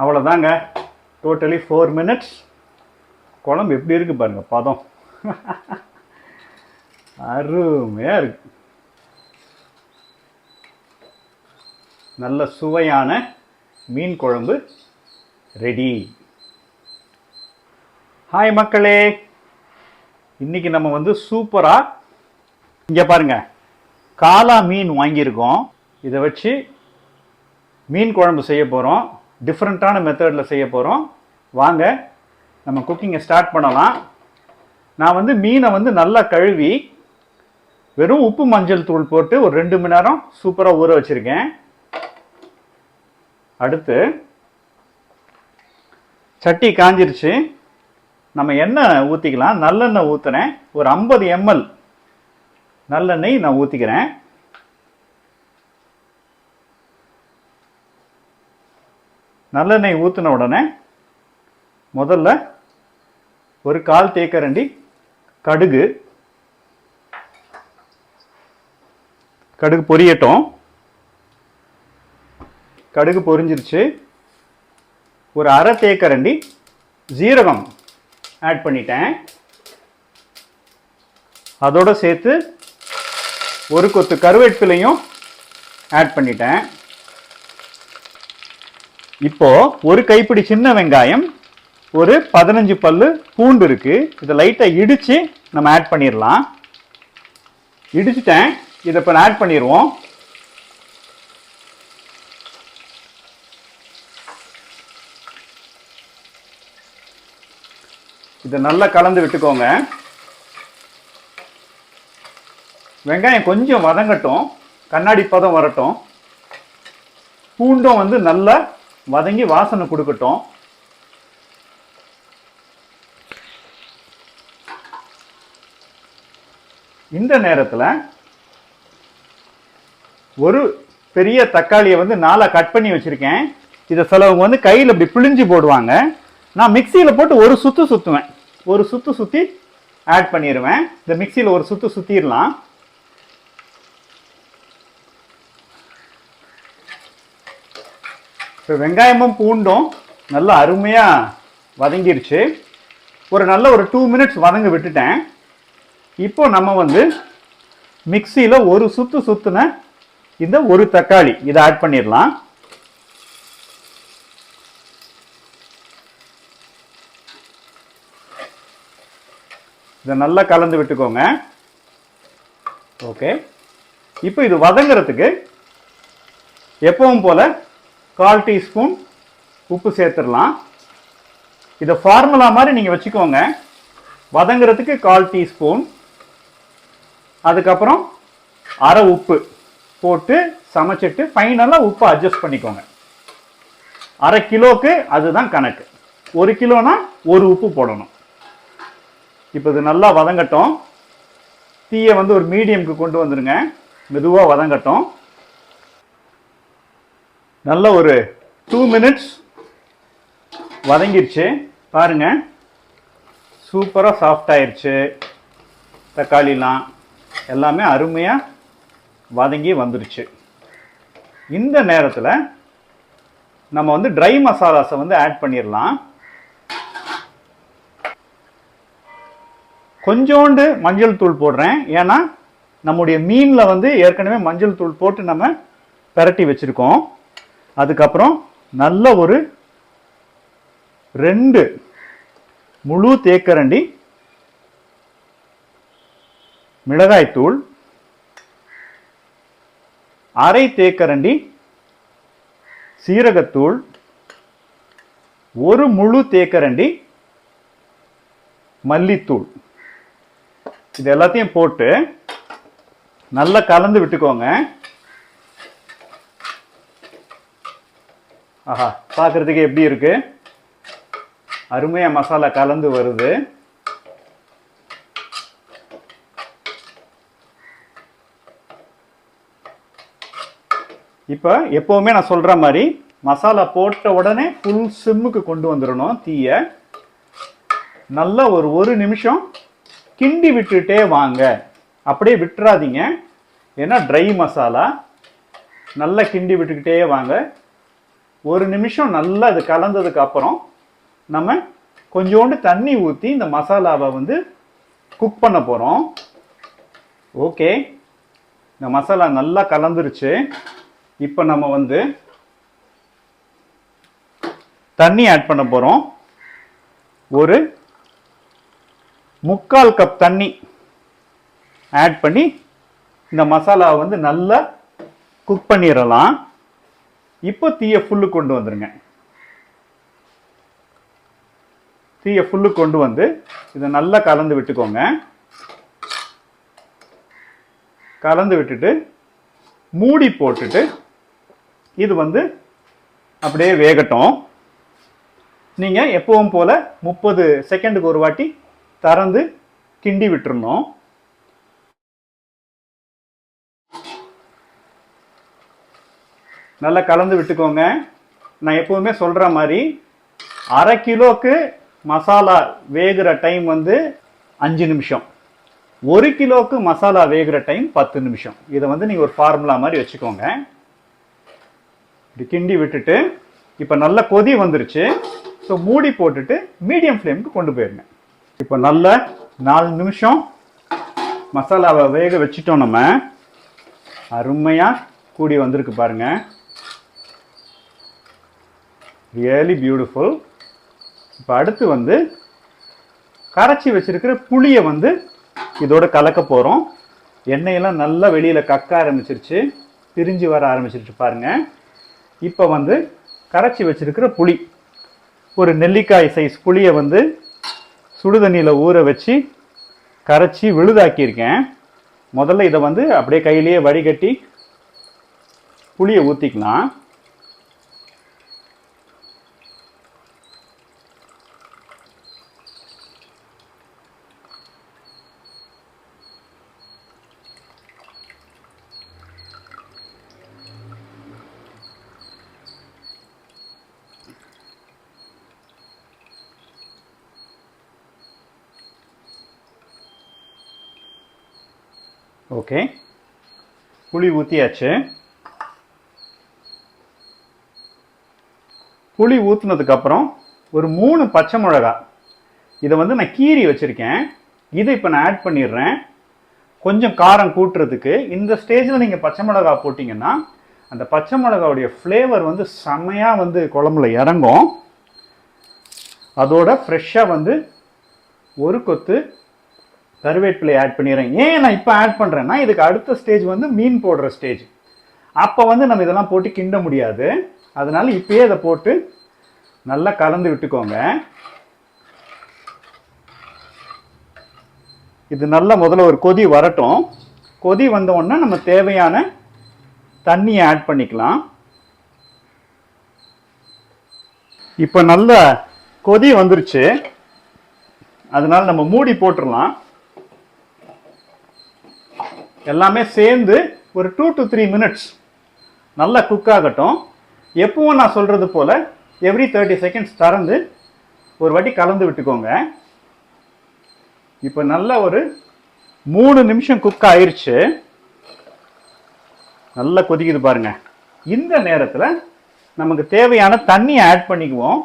அவ்வளோதாங்க totally four minutes குழம்பு எப்படி இருக்கு பாருங்கள் பதம். அருமையாக இருக்கு. நல்ல சுவையான மீன் குழம்பு ரெடி ஹாய் மக்களே. இன்னைக்கு நம்ம வந்து சூப்பராக இங்கே பாருங்க காலா மீன் வாங்கியிருக்கோம். இதை வச்சு மீன் குழம்பு செய்ய போகிறோம் டிஃப்ரெண்ட்டான மெத்தடில் செய்ய போகிறோம் வாங்க நம்ம குக்கிங்கை ஸ்டார்ட் பண்ணலாம். நான் வந்து மீனை வந்து நல்லா கழுவி வெறும் உப்பு மஞ்சள் தூள் போட்டு ஒரு ரெண்டு மணி நேரம் சூப்பராக ஊற வச்சுருக்கேன். அடுத்து சட்டி காஞ்சிருச்சு. நம்ம எண்ணெய் ஊற்றிக்கலாம் நல்லெண்ணெய் ஊற்றுனேன் ஒரு ஐம்பது எம்எல் நல்லெண்ணெய் நான் ஊற்றிக்கிறேன் நல்லெண்ணெய் ஊற்றின உடனே முதல்ல ஒரு கால் தேக்கரண்டி கடுகு. கடுகு பொரியட்டும். கடுகு பொரிஞ்சிருச்சு. ஒரு அரை தேக்கரண்டி ஜீரகம் ஆட் பண்ணிட்டேன். அதோட சேர்த்து ஒரு கொத்து கருவேப்பிலையும் ஆட் பண்ணிட்டேன். இப்போ ஒரு கைப்பிடி சின்ன வெங்காயம் ஒரு பதினஞ்சு பல்லு பூண்டு இருக்கு. இதை லைட்டாக இடித்து நம்ம ஆட் பண்ணிடலாம் இடிச்சிட்டேன். இதை இப்போ ஆட் பண்ணிடுவோம் இதை நல்லா கலந்து விட்டுக்கோங்க. வெங்காயம் கொஞ்சம் வதங்கட்டும். கண்ணாடி பதம் வரட்டும். பூண்டும் வந்து நல்லா வதங்கி வாசனை கொடுக்கட்டும். இந்த நேரத்தில் ஒரு பெரிய தக்காளியை வந்து நாலாக கட் பண்ணி வச்சுருக்கேன். இதை சிலவங்க வந்து கையில் இப்படி பிழிஞ்சு போடுவாங்க. நான் மிக்சியில் போட்டு ஒரு சுத்து சுற்றுவேன் ஒரு சுத்து சுற்றி ஆட் பண்ணிடுவேன் இந்த மிக்சியில் ஒரு சுத்து சுற்றிடலாம் இப்போ வெங்காயமும் பூண்டும் நல்லா அருமையாக வதங்கிருச்சு ஒரு நல்ல ஒரு டூ மினிட்ஸ் வதங்க விட்டுட்டேன். இப்போ நம்ம வந்து மிக்சியில் ஒரு சுத்து சுற்றுன இந்த ஒரு தக்காளி இதை ஆட் பண்ணிடலாம். இதை நல்லா கலந்து விட்டுக்கோங்க. ஓகே இப்போ இது வதங்குறதுக்கு எப்பவும் போல கால் டீஸ்பூன் உப்பு சேர்த்துடலாம். இதை ஃபார்முலா மாதிரி நீங்கள் வச்சுக்கோங்க. வதங்குறதுக்கு கால் டீஸ்பூன் அதுக்கப்புறம் அரை உப்பு போட்டு சமைச்சிட்டு ஃபைனலாக உப்பு அட்ஜஸ்ட் பண்ணிக்கோங்க. அரை கிலோக்கு அதுதான் கணக்கு. ஒரு கிலோனா ஒரு உப்பு போடணும். இப்போ இது நல்லா வதங்கட்டும். தீயை வந்து ஒரு மீடியம்க்கு கொண்டு வந்துடுங்க மெதுவாக வதங்கட்டும். நல்ல ஒரு டூ மினிட்ஸ் வதங்கிருச்சு. பாருங்க. சூப்பராக சாஃப்ட் ஆயிடுச்சு தக்காளிலாம் எல்லாமே அருமையாக வதங்கி வந்துருச்சு. இந்த நேரத்தில் நம்ம வந்து ட்ரை மசாலாஸை வந்து ஆட் பண்ணிடலாம் கொஞ்சோண்டு மஞ்சள் தூள் போடுறேன். ஏன்னா நம்முடைய மீனில் வந்து ஏற்கனவே மஞ்சள் தூள் போட்டு நம்ம பெரட்டி வச்சுருக்கோம். அதுக்கப்புறம் நல்ல ஒரு ரெண்டு முழு தேக்கரண்டி மிளகாய்த்தூள் அரை தேக்கரண்டி சீரகத்தூள் ஒரு முழு தேக்கரண்டி மல்லித்தூள். இது எல்லாத்தையும் போட்டு நல்லா கலந்து விட்டுக்கோங்க. ஆஹா பார்க்குறதுக்கு எப்படி இருக்கு? அருமையாக மசாலா கலந்து வருது. இப்போ எப்போவுமே நான் சொல்கிற மாதிரி மசாலா போட்ட உடனே ஃபுல் சிம்முக்கு கொண்டு வந்துடணும் தீயை. நல்லா ஒரு ஒரு நிமிஷம் கிண்டி விட்டுட்டே வாங்க. அப்படியே விட்டுறாதீங்க. ஏன்னா ட்ரை மசாலா. நல்லா கிண்டி விட்டுக்கிட்டே வாங்க. ஒரு நிமிஷம் நல்லா இது கலந்ததுக்கு அப்புறம் நம்ம கொஞ்சோண்டு தண்ணி ஊற்றி இந்த மசாலாவை வந்து குக் பண்ண போகிறோம் ஓகே இந்த மசாலா நல்லா கலந்துருச்சு. இப்போ நம்ம வந்து தண்ணி ஆட் பண்ண போகிறோம் ஒரு முக்கால் கப் தண்ணி ஆட் பண்ணி இந்த மசாலாவை வந்து நல்லா குக் பண்ணிடலாம். இப்போ தீயை ஃபுல்லு கொண்டு வந்துருங்க. தீயை ஃபுல்லு கொண்டு வந்து இதை நல்லா கலந்து விட்டுக்கோங்க. கலந்து விட்டுட்டு மூடி போட்டுட்டு இது வந்து அப்படியே வேகட்டும். நீங்கள் எப்பவும் போல் முப்பது செகண்டுக்கு ஒரு வாட்டி திறந்து கிண்டி விட்டுறணும். நல்லா கலந்து விட்டுக்கோங்க. நான் எப்போவுமே சொல்கிற மாதிரி அரை கிலோக்கு மசாலா வேகிற டைம் வந்து அஞ்சு நிமிஷம். ஒரு கிலோக்கு மசாலா வேகிற டைம் பத்து நிமிஷம். இதை வந்து நீங்கள் ஒரு ஃபார்முலா மாதிரி வச்சுக்கோங்க. இப்படி கிண்டி விட்டுட்டு இப்போ நல்ல கொதி வந்துருச்சு. ஸோ மூடி போட்டுட்டு மீடியம் ஃப்ளேமுக்கு கொண்டு போயிருங்க. இப்போ நல்ல நாலு நிமிஷம் மசாலாவை வேக வச்சிட்டோம் நம்ம. அருமையாக கூடி வந்திருக்கு பாருங்கள் ரியலி பியூட்டிஃபுல் இப்போ அடுத்து வந்து கரைச்சி வச்சுருக்கிற புளியை வந்து இதோட கலக்க போகிறோம் எண்ணெயெல்லாம் நல்லா வெளியில் கக்க ஆரம்பிச்சிருச்சு. பிரிஞ்சு வர ஆரம்பிச்சிருச்சு பாருங்கள் இப்போ வந்து கரைச்சி வச்சுருக்கிற புளி. ஒரு நெல்லிக்காய் சைஸ் புளியை வந்து சுடுதண்ணியில் ஊற வச்சு கரைச்சி விழுதாக்கியிருக்கேன். முதல்ல இதை வந்து அப்படியே கையிலேயே வடிகட்டி புளியை ஊற்றிக்கலாம் ஓகே. புளி ஊற்றியாச்சு புளி ஊற்றுனதுக்கப்புறம் ஒரு மூணு பச்சை மிளகா. இதை வந்து நான் கீறி வச்சுருக்கேன். இதை இப்போ நான் ஆட் பண்ணிடுறேன். கொஞ்சம் காரம் கூட்டுறதுக்கு இந்த ஸ்டேஜில் நீங்கள் பச்சை மிளகா போட்டிங்கன்னா அந்த பச்சை மிளகாவுடைய ஃப்ளேவர் வந்து செம்மையாக வந்து குழம்புல இறங்கும். அதோட ஃப்ரெஷ்ஷாக வந்து ஒரு கொத்து கருவேப்பிலை ஆட் பண்ணிடுறேன். ஏன் நான் இப்போ ஆட் பண்ணுறேன்னா இதுக்கு அடுத்த ஸ்டேஜ் வந்து மீன் போடுற ஸ்டேஜ் அப்போ வந்து நம்ம இதெல்லாம் போட்டு கிண்ட முடியாது. அதனால் இப்பயே இதை போட்டு நல்லா கலந்து விட்டுக்கோங்க. இது நல்லா முதல்ல ஒரு கொதி வரட்டும். கொதி வந்த நம்ம தேவையான தண்ணியை ஆட் பண்ணிக்கலாம். இப்போ நல்ல கொதி வந்துருச்சு. அதனால் நம்ம மூடி போட்டுடலாம். எல்லாமே சேர்ந்து ஒரு டூ டு த்ரீ மினிட்ஸ் நல்லா குக் ஆகட்டும். எப்பவும் நான் சொல்கிறது போல் எவ்ரி தேர்ட்டி செகண்ட்ஸ் திறந்து ஒரு வாட்டி கலந்து விட்டுக்கோங்க. இப்போ நல்ல ஒரு மூணு நிமிஷம் குக் ஆயிடுச்சு நல்லா கொதிக்குது பாருங்க. இந்த நேரத்தில் நமக்கு தேவையான தண்ணி ஆட் பண்ணிக்குவோம்.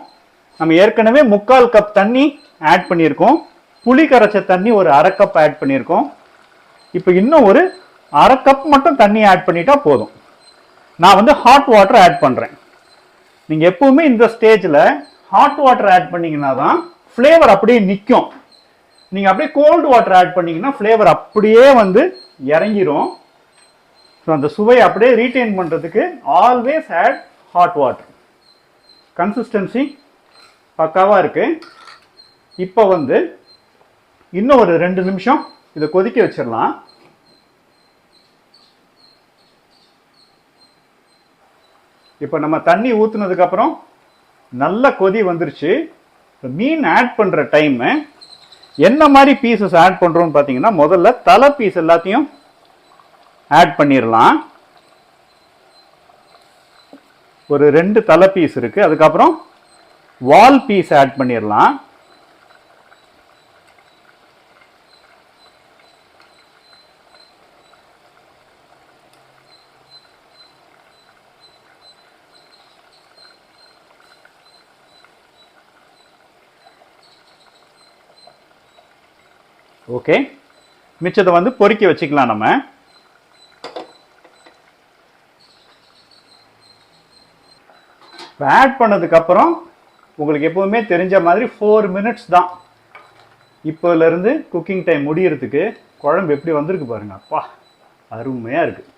நம்ம ஏற்கனவே முக்கால் கப் தண்ணி ஆட் பண்ணியிருக்கோம். புளி கரைச்ச தண்ணி ஒரு அரை கப் ஆட் பண்ணியிருக்கோம். இப்போ இன்னும் ஒரு அரை கப் மட்டும் தண்ணி ஆட் பண்ணிட்டா போதும். நான் வந்து ஹாட் வாட்டர் ஆட் பண்ணுறேன் நீங்கள் எப்பவுமே இந்த ஸ்டேஜில் ஹாட் வாட்டர் ஆட் பண்ணீங்கன்னா தான் ஃப்ளேவர் அப்படியே நிற்கும் நீங்கள் அப்படியே கோல்டு வாட்டர் ஆட் பண்ணிங்கன்னா ஃப்ளேவர் அப்படியே வந்து இறங்கிரும். ஸோ அந்த சுவை அப்படியே ரீட்டைன் பண்ணுறதுக்கு always add hot water consistency பக்காவாக இருக்குது இப்போ வந்து இன்னும் ஒரு ரெண்டு நிமிஷம் இதை கொதிக்க வச்சிடலாம். இப்போ நம்ம தண்ணி ஊற்றுனதுக்கப்புறம் நல்ல கொதி வந்துருச்சு. இப்போ மீன் ஆட் பண்ணுற டைமு என்ன மாதிரி பீசஸ் ஆட் பண்ணுறோம்னு பார்த்தீங்கன்னா முதல்ல தலை பீஸ் எல்லாத்தையும் ஆட் பண்ணிடலாம் ஒரு ரெண்டு தலை பீஸ் இருக்குது அதுக்கப்புறம் வால் பீஸ் ஆட் பண்ணிடலாம் ஓகே மிச்சத்தை வந்து பொறுக்கி வச்சுக்கலாம் நம்ம. இப்போ ஆட் பண்ணதுக்கப்புறம் உங்களுக்கு எப்போவுமே தெரிஞ்ச மாதிரி ஃபோர் மினிட்ஸ் தான். இப்போலேருந்து குக்கிங் டைம் முடியறதுக்கு குழம்பு எப்படி வந்திருக்கு பாருங்க. அப்பா அருமையாக இருக்குது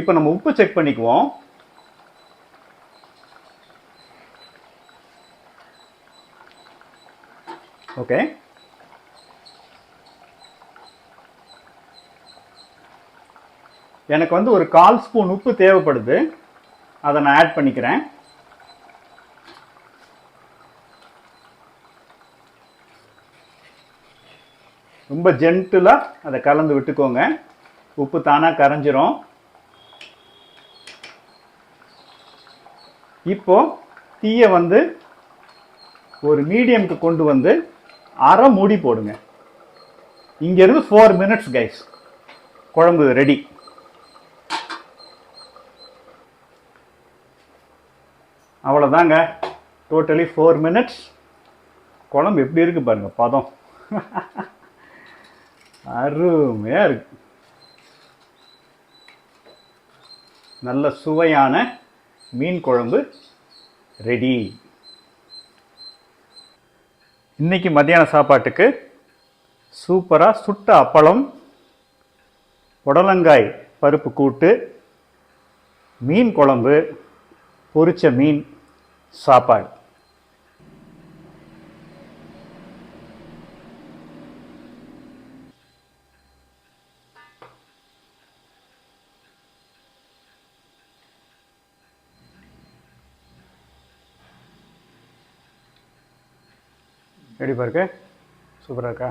இப்போ நம்ம உப்பு செக் பண்ணிக்குவோம். ஓகே எனக்கு வந்து ஒரு கால் ஸ்பூன் உப்பு தேவைப்படுது. அதை நான் ஆட் பண்ணிக்கிறேன். ரொம்ப ஜென்டிலாக அதை கலந்து விட்டுக்கோங்க. உப்பு தானாக கரைஞ்சிரும். இப்போ தீயை வந்து ஒரு மீடியம்க்கு கொண்டு வந்து அரை மூடி போடுங்க. இங்கேருந்து ஃபோர் மினிட்ஸ் கைஸ் குழம்பு ரெடி அவ்வளோதாங்க டோட்டலி ஃபோர் மினிட்ஸ் குழம்பு எப்படி இருக்கு பாருங்க பதம். அருமையாக இருக்கு. நல்ல சுவையான மீன் குழம்பு ரெடி இன்னைக்கு மத்தியான சாப்பாட்டுக்கு சூப்பராக சுட்ட அப்பளம் புடலங்காய் பருப்பு கூட்டு மீன் குழம்பு பொரிச்ச மீன் சாப்பாடு. எப்படி பாருக்க சூப்பராக இருக்கா?